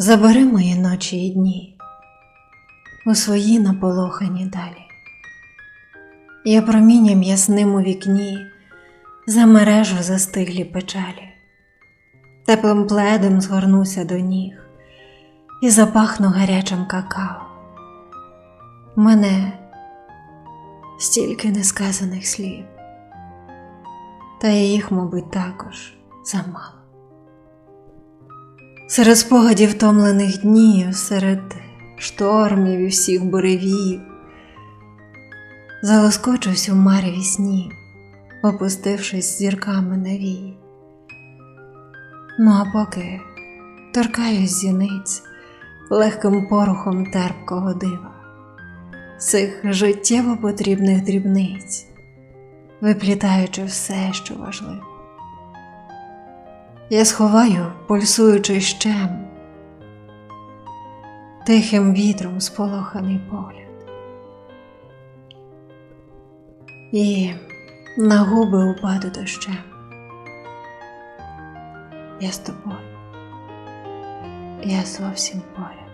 Забери мої ночі і дні у свої наполохані далі. Я промінням ясним у вікні замережу застиглі печалі, теплим пледом згорнуся до ніг і запахну гарячим какао. Мене стільки несказаних слів, та їх, мабуть, також замало. Серед спогадів втомлених днів, серед штормів і всіх буревів, залоскочусь у мареві снів, опустившись зірками на вії. Ну а поки торкаюсь зіниць легким порухом терпкого дива, цих життєво потрібних дрібниць, виплітаючи все, що важливо. Я сховаю пульсуючий щем, тихим вітром сполоханий погляд. І на губи упаду дощем. Я з тобою, я зовсім поряд.